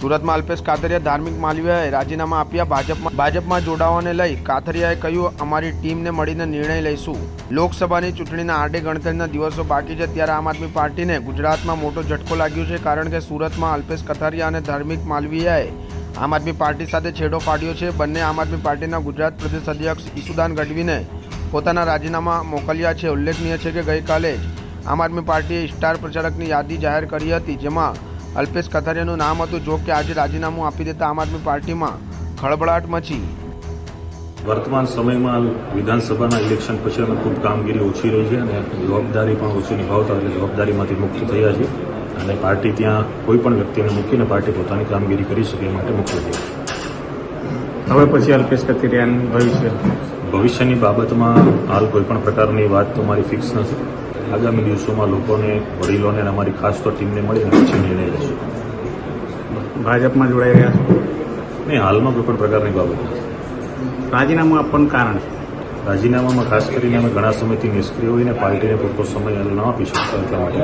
સુરતમાં અલ્પેશ કાતરિયા ધાર્મિક માલવીયાએ રાજીનામા આપ્યા. ભાજપમાં ભાજપમાં જોડાવાને લઈ કાથરિયાએ કહ્યું, અમારી ટીમને મળીને નિર્ણય લઈશું. લોકસભાની ચૂંટણીના આડે ગણતરીના દિવસો બાકી છે ત્યારે આમ આદમી પાર્ટીને ગુજરાતમાં મોટો ઝટકો લાગ્યો છે કારણ કે સુરતમાં અલ્પેશ કથારિયા અને ધાર્મિક માલવીયાએ આમ આદમી પાર્ટી સાથે છેડો પાડ્યો છે. બંને આમ આદમી પાર્ટીના ગુજરાત પ્રદેશ અધ્યક્ષ ઈસુદાન ગઢવીને પોતાના રાજીનામા મોકલ્યા છે. ઉલ્લેખનીય છે કે ગઈકાલે જ આમ આદમી પાર્ટીએ સ્ટાર પ્રચારકની યાદી જાહેર કરી હતી, જેમાં અલ્પેશ કથારિયાનું નામ હતું જો કે આજે રાજીનામું આપી દેતા આમ આદમી પાર્ટીમાં ખળબળાટ મચી. વર્તમાન સમયમાં વિધાનસભાના ઇલેક્શન પછી અમે ખૂબ કામગીરી ઓછી રહી છે અને જવાબદારી પણ ઓછી નિભાવતા એટલે જવાબદારીમાંથી મુક્ત થયા છે. અને પાર્ટી ત્યાં કોઈ પણ વ્યક્તિને મૂકીને પાર્ટી પોતાની કામગીરી કરી શકે એ માટે મુક્ત થઈ છે. હવે પછી અલ્પેશ કથિરિયાનું ભવિષ્ય? ભવિષ્યની બાબતમાં હાલ કોઈ પણ પ્રકારની વાત તો મારી ફિક્સ નથી. આગામી દિવસોમાં લોકોને વડીલોને અમારી ખાસ તો ટીમને મળીને પછી નિર્ણય લેશું. ભાજપમાં જોડાઈ રહ્યા છો? નહીં હાલમાં કોઈ પણ પ્રકારની બાબત નથી. રાજીનામું આપવાનું કારણ રાજીનામામાં ખાસ કરીને અમે ઘણા સમયથી નિષ્ક્રિય હોઈને પાર્ટીને પૂરતો સમય ન આપી શકતા એટલા માટે